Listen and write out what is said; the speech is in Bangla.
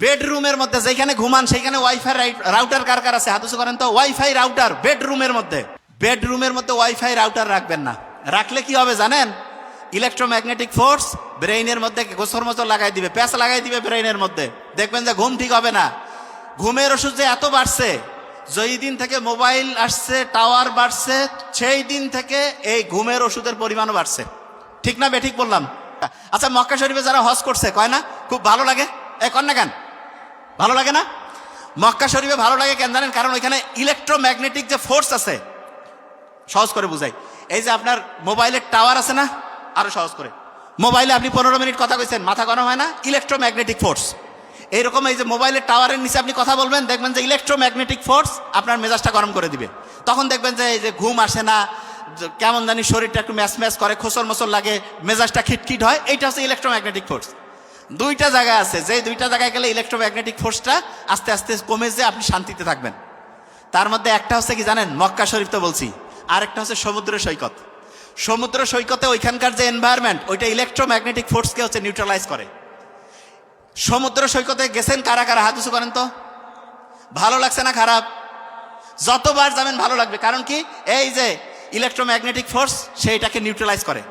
বেডরুমের মধ্যে, যেখানে ঘুমান, সেখানে ওয়াইফাই রাউটার কার কার আছে? হাতুসু করেন তো। ওয়াইফাই রাউটার বেডরুমের মধ্যে। বেডরুমের মধ্যে ওয়াইফাই রাউটার রাখবেন না। রাখলে কি হবে জানেন? ইলেকট্রোম্যাগনেটিক ফোর্স ব্রেইনের মধ্যে গোসর মতো লাগাই দিবে, প্যাঁচ লাগাই দিবে ব্রেইনের মধ্যে। দেখবেন যে ঘুম ঠিক হবে না। ঘুমের ওষুধ যে এত বাড়ছে, যেই দিন থেকে মোবাইল আসছে টাওয়ার বাড়ছে, সেই দিন থেকে এই ঘুমের ওষুধের পরিমাণও বাড়ছে। ঠিক না বে? ঠিক বললাম। আচ্ছা মক্কা শরীফে যারা হজ করছে, কয় না? খুব ভালো লাগে। এ কর না কেন ভালো লাগে না? মক্কা শরীফে ভালো লাগে কেন জানেন? কারণ ওইখানে ইলেকট্রোম্যাগনেটিক যে ফোর্স আছে, সহজ করে বুঝাই। এই যে আপনার মোবাইলের টাওয়ার আছে না, আরও সহজ করে। মোবাইলে আপনি পনেরো মিনিট কথা কইছেন, মাথা গরম হয় না? ইলেকট্রোম্যাগনেটিক ফোর্স এইরকম এই যে মোবাইলের টাওয়ারের নিচে আপনি কথা বলবেন, দেখবেন যে ইলেকট্রোম্যাগনেটিক ফোর্স আপনার মেজাজটা গরম করে দিবে। তখন দেখবেন যে এই যে ঘুম আসে না কেমন জানি শরীরটা একটু ম্যাচ ম্যাচ করে খোসর মোসর লাগে, মেজাজটা খিটখিট হয়, এইটা হচ্ছে ইলেকট্রোম্যাগনেটিক ফোর্স দুইটা জায়গা আছে। যে দুইটা জায়গায় গেলে ইলেকট্রোম্যাগনেটিক ফোর্সটা আস্তে আস্তে কমে যে আপনি শান্তিতে থাকবেন। তার মধ্যে একটা হচ্ছে কি জানেন? মক্কা শরীফ তো বলছি। আরেকটা হচ্ছে সমুদ্র সৈকত। সমুদ্র সৈকতে ওইখানকার যে এনভায়রনমেন্ট ওইটা ইলেকট্রোম্যাগনেটিক ফোর্সকে হচ্ছে নিউট্রালাইজ করে। সমুদ্র সৈকতে গেছেন কারা কারা? হাত উঁচু করেন তো। ভালো লাগছে না খারাপ? যতবার যাবেন ভালো লাগবে। কারণ কি? এই যে ইলেকট্রোম্যাগনেটিক ফোর্স সেইটাকে নিউট্রালাইজ করে।